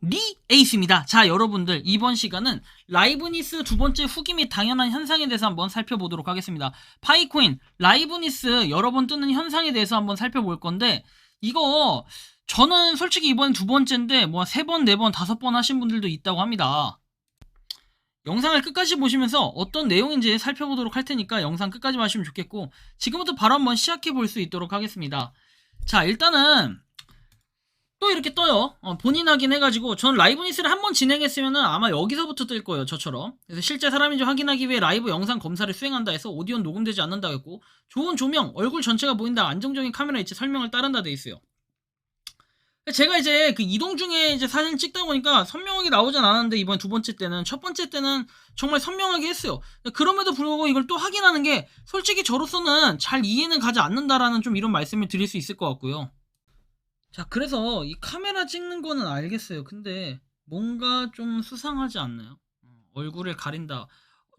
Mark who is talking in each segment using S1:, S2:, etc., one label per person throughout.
S1: 안녕하세요. 리 에이스입니다. 자, 여러분들 이번 시간은 라이브니스 두 번째 후기 및 당연한 현상에 대해서 한번 살펴보도록 하겠습니다. 파이코인 라이브니스 여러 번 뜨는 현상에 대해서 한번 살펴볼 건데 이거 저는 솔직히 이번 두 번째인데 뭐 세 번, 네 번, 다섯 번 하신 분들도 있다고 합니다. 영상을 끝까지 보시면서 어떤 내용인지 살펴보도록 할 테니까 영상 끝까지 봐주시면 좋겠고 지금부터 바로 한번 시작해 볼 수 있도록 하겠습니다. 자, 일단은 또 이렇게 떠요. 어, 본인 확인해가지고 전 라이브 니스를 한번 진행했으면은 아마 여기서부터 뜰 거예요. 저처럼. 그래서 실제 사람인지 확인하기 위해 라이브 영상 검사를 수행한다 해서 오디오는 녹음되지 않는다 했고 좋은 조명, 얼굴 전체가 보인다, 안정적인 카메라 위치 설명을 따른다 돼 있어요. 제가 이제 그 이동 중에 이제 사진 찍다 보니까 선명하게 나오진 않았는데 이번 두 번째 때는 첫 번째 때는 정말 선명하게 했어요. 그럼에도 불구하고 이걸 또 확인하는 게 솔직히 저로서는 잘 이해는 가지 않는다라는 좀 이런 말씀을 드릴 수 있을 것 같고요. 자, 그래서 이 카메라 찍는 거는 알겠어요. 근데 뭔가 좀 수상하지 않나요? 어, 얼굴을 가린다,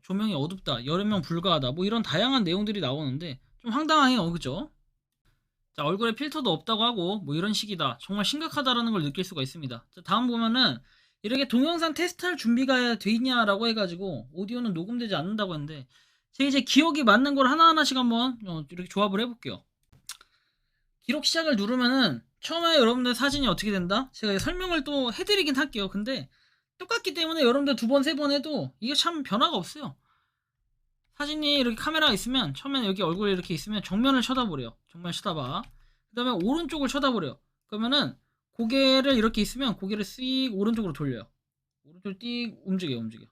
S1: 조명이 어둡다, 여름명 불가하다, 뭐 이런 다양한 내용들이 나오는데 좀 황당해요, 그죠? 자, 얼굴에 필터도 없다고 하고 뭐 이런 식이다. 정말 심각하다라는 걸 느낄 수가 있습니다. 자, 다음 보면은 이렇게 동영상 테스트할 준비가 돼 있냐라고 해가지고 오디오는 녹음되지 않는다고 했는데 제가 이제 기억이 맞는 걸 하나하나씩 한번 어, 이렇게 조합을 해볼게요. 기록 시작을 누르면은 처음에 여러분들 사진이 어떻게 된다? 제가 설명을 또 해드리긴 할게요. 근데 똑같기 때문에 여러분들 두 번, 세 번 해도 이게 참 변화가 없어요. 사진이 이렇게 카메라가 있으면 처음에는 여기 얼굴이 이렇게 있으면 정면을 쳐다보래요. 정면 쳐다봐. 그 다음에 오른쪽을 쳐다보래요. 그러면은 고개를 이렇게 있으면 고개를 씩 오른쪽으로 돌려요. 오른쪽으로 띡 움직여 움직여.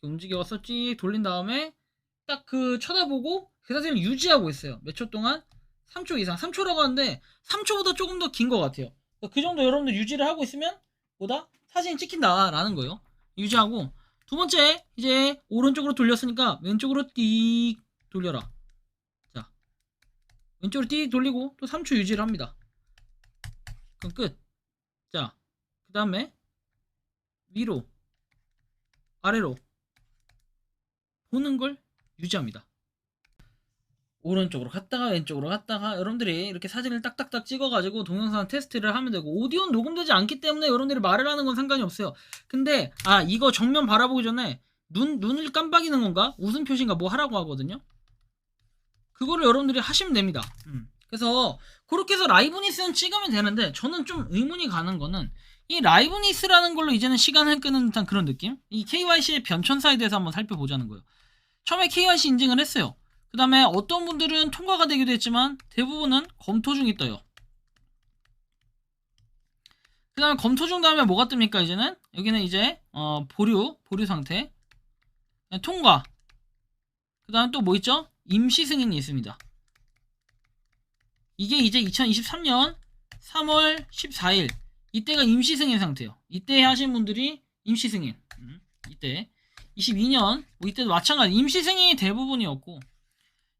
S1: 움직여서 찍 돌린 다음에 딱 그 쳐다보고 그 사진을 유지하고 있어요. 몇 초 동안? 3초 이상. 3초라고 하는데 3초보다 조금 더 긴 것 같아요. 그 정도 여러분들 유지를 하고 있으면 뭐다? 사진이 찍힌다 라는 거예요. 유지하고 두 번째 이제 오른쪽으로 돌렸으니까 왼쪽으로 띡 돌려라. 자 왼쪽으로 띡 돌리고 또 3초 유지를 합니다. 그럼 끝. 자그 다음에 위로 아래로 보는 걸 유지합니다. 오른쪽으로 갔다가 왼쪽으로 갔다가 여러분들이 이렇게 사진을 딱딱딱 찍어가지고 동영상 테스트를 하면 되고 오디오는 녹음되지 않기 때문에 여러분들이 말을 하는 건 상관이 없어요. 근데 아 이거 정면 바라보기 전에 눈 눈을 깜빡이는 건가 웃음 표시인가 뭐 하라고 하거든요. 그거를 여러분들이 하시면 됩니다. 음. 그래서 그렇게 해서 라이브니스는 찍으면 되는데 저는 좀 의문이 가는 거는 이 라이브니스라는 걸로 이제는 시간을 끄는 듯한 그런 느낌? 이 KYC의 변천사에 대해서 한번 살펴보자는 거예요. 처음에 KYC 인증을 했어요. 그 다음에 어떤 분들은 통과가 되기도 했지만 대부분은 검토 중이 떠요. 그 다음에 검토 중 다음에 뭐가 뜹니까 이제는? 여기는 이제 어, 보류, 보류 상태 네, 통과 그 다음에 또 뭐 있죠? 임시 승인이 있습니다. 이게 이제 2023년 3월 14일 이때가 임시 승인 상태예요. 이때 하신 분들이 임시 승인 음, 이때 22년 뭐 이때도 마찬가지 임시 승인이 대부분이었고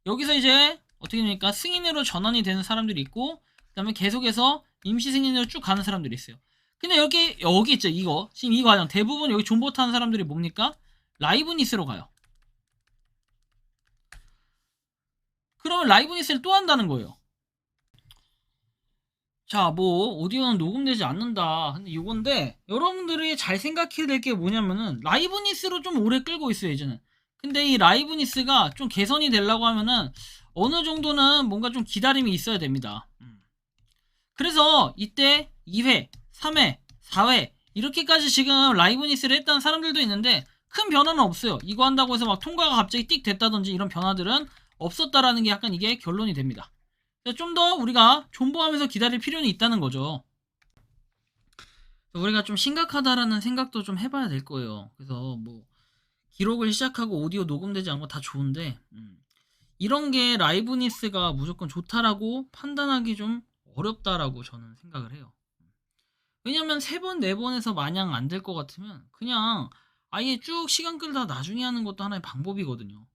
S1: 여기서 이제 어떻게 됩니까? 승인으로 전환이 되는 사람들이 있고 그다음에 계속해서 임시 승인으로 쭉 가는 사람들이 있어요. 근데 여기 여기 있죠. 이거 지금 이 과정 대부분 여기 존버 타는 사람들이 뭡니까? 라이브니스로 가요. 그러면 라이브니스를 또 한다는 거예요. 자, 뭐 오디오는 녹음되지 않는다. 근데 이건데 여러분들이 잘 생각해야 될 게 뭐냐면은 라이브니스로 좀 오래 끌고 있어요 이제는. 근데 이 라이브니스가 좀 개선이 되려고 하면은 어느 정도는 뭔가 좀 기다림이 있어야 됩니다. 음. 그래서 이때 2회, 3회, 4회 이렇게까지 지금 라이브니스를 했다는 사람들도 있는데 큰 변화는 없어요. 이거 한다고 해서 막 통과가 갑자기 띡 됐다든지 이런 변화들은 없었다라는 게 약간 이게 결론이 됩니다. 좀 더 우리가 존버하면서 기다릴 필요는 있다는 거죠. 우리가 좀 심각하다라는 생각도 좀 해봐야 될 거예요. 그래서 뭐 기록을 시작하고 오디오 녹음되지 않고 다 좋은데 음, 이런 게 라이브니스가 무조건 좋다라고 판단하기 좀 어렵다라고 저는 생각을 해요. 왜냐면 세 번, 네 번에서 마냥 안 될 것 같으면 그냥 아예 쭉 시간 끌다 나중에 하는 것도 하나의 방법이거든요.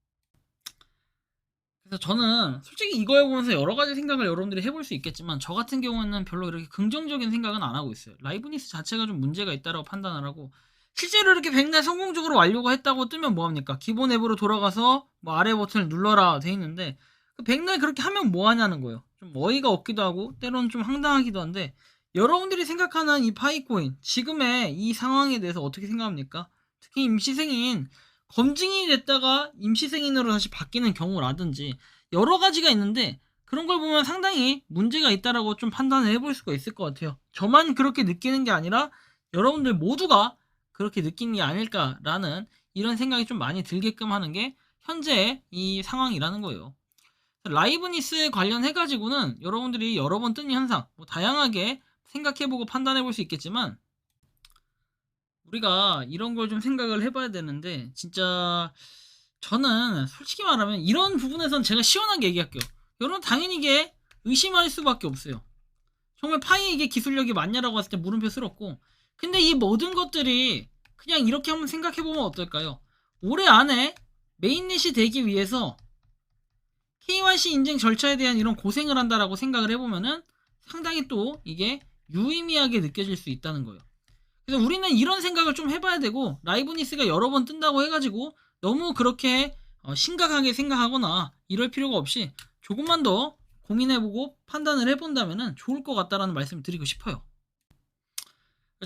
S1: 그래서 저는 솔직히 이거에 보면서 여러 가지 생각을 여러분들이 해볼 수 있겠지만 저 같은 경우에는 별로 이렇게 긍정적인 생각은 안 하고 있어요. 라이브니스 자체가 좀 문제가 있다고 판단을 하고 실제로 이렇게 백날 성공적으로 완료가 했다고 뜨면 뭐합니까? 기본 앱으로 돌아가서 뭐 아래 버튼을 눌러라 돼 있는데 그 백날 그렇게 하면 뭐 하냐는 거예요. 좀 어이가 없기도 하고 때로는 좀 황당하기도 한데 여러분들이 생각하는 이 파이코인 지금의 이 상황에 대해서 어떻게 생각합니까? 특히 임시생인 검증이 됐다가 임시생인으로 다시 바뀌는 경우라든지 여러 가지가 있는데 그런 걸 보면 상당히 문제가 있다라고 좀 판단을 해볼 수가 있을 것 같아요. 저만 그렇게 느끼는 게 아니라 여러분들 모두가 그렇게 느끼는 게 아닐까라는 이런 생각이 좀 많이 들게끔 하는 게 현재 이 상황이라는 거예요. 라이브니스에 관련해가지고는 여러분들이 여러 번 뜨는 현상, 뭐 다양하게 생각해보고 판단해볼 수 있겠지만, 우리가 이런 걸 좀 생각을 해봐야 되는데, 진짜, 저는 솔직히 말하면 이런 부분에선 제가 시원하게 얘기할게요. 여러분 당연히 이게 의심할 수밖에 없어요. 정말 파이 이게 기술력이 맞냐라고 했을 때 물음표 스럽고, 근데 이 모든 것들이 그냥 이렇게 한번 생각해보면 어떨까요? 올해 안에 메인넷이 되기 위해서 KYC 인증 절차에 대한 이런 고생을 한다라고 생각을 해보면은 상당히 또 이게 유의미하게 느껴질 수 있다는 거예요. 그래서 우리는 이런 생각을 좀 해봐야 되고 라이브니스가 여러 번 뜬다고 해가지고 너무 그렇게 어, 심각하게 생각하거나 이럴 필요가 없이 조금만 더 고민해보고 판단을 해본다면은 좋을 것 같다라는 말씀을 드리고 싶어요.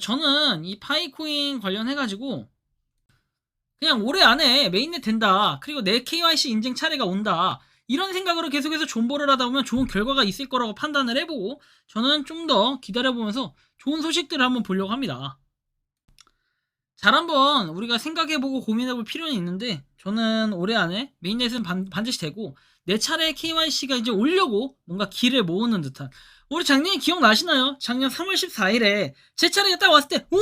S1: 저는 이 파이코인 관련해가지고 그냥 올해 안에 메인넷 된다. 그리고 내 KYC 인증 차례가 온다. 이런 생각으로 계속해서 존버를 하다 보면 좋은 결과가 있을 거라고 판단을 해보고 저는 좀 더 기다려보면서 좋은 소식들을 한번 보려고 합니다. 잘 한번 우리가 생각해보고 고민해볼 필요는 있는데 저는 올해 안에 메인넷은 반, 반드시 되고 내 차례 KYC가 이제 오려고 뭔가 길을 모으는 듯한 우리 작년에 기억나시나요? 작년 3월 14일에 제 차례가 딱 왔을 때 오!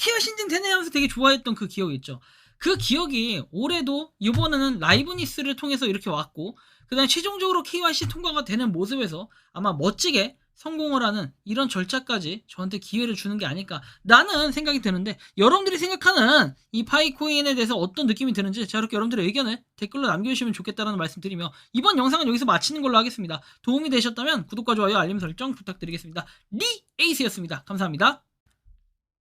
S1: KYC 인증 되네 하면서 되게 좋아했던 그 기억이 있죠. 그 기억이 올해도 이번에는 라이브 니스를 통해서 이렇게 왔고 그 다음에 최종적으로 KYC 통과가 되는 모습에서 아마 멋지게 성공을 하는 이런 절차까지 저한테 기회를 주는 게 아닐까. 라는 생각이 드는데 여러분들이 생각하는 이 파이코인에 대해서 어떤 느낌이 드는지 자 이렇게 여러분들의 의견을 댓글로 남겨주시면 좋겠다는 말씀 드리며 이번 영상은 여기서 마치는 걸로 하겠습니다. 도움이 되셨다면 구독과 좋아요 알림 설정 부탁드리겠습니다. 리 에이스였습니다. 감사합니다